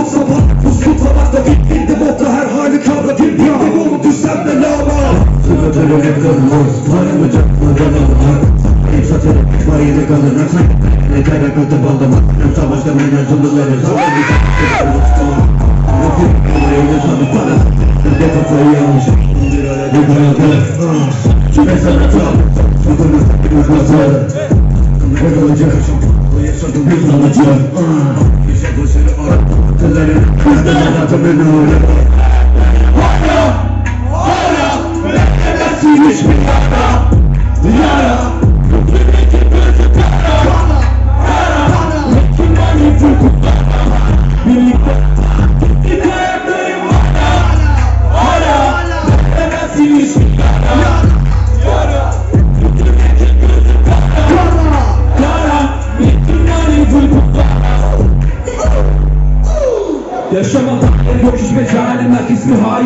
vurduk sabah Buz kutlamakla bittirdim Otta her hali kavradım Bildim olup düşsem de lama Sıkıntılı reklamımız Paramı çakmadan almak Hep satırıp var yedi kalın Aksak Ne kara kötü baldım Hem savaşta meydan sonları Savaşı Rakip Öyle sanı para Bir de kafayı yanlış Bir arada bir hayatı Kime sana çal Sıkıntılı bir kazı Ne kalacak yaşadım bir sanatçı Hallelujah.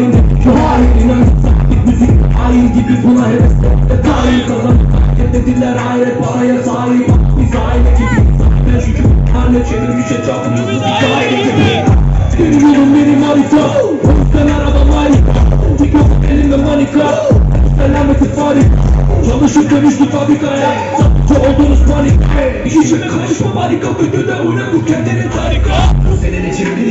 Hain Şu hain inan Sabit müzik hain gibi buna heves Ve tarih kazan Dediler ahiret paraya sahip Biz aile gibi Ben şu cümlelerle çevirmiş etrafımızı Bir aile gibi Benim yolum benim harita O yüzden arabam harika Mikrofon elimde manika Selameti farik Çalışıp dönüştü fabrikaya. Satıcı oldunuz panik İş işime karışma harika Kötü de oyna bu kendini tarika Bu senin için bir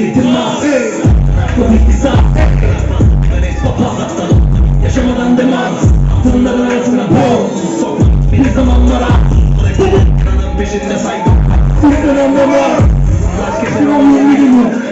Yaşamadan demaz Tırnakların arasına boz Sokma bir zamanlara peşinde saygı. Sizden anlamaz Başkasın onun bilimi Olacak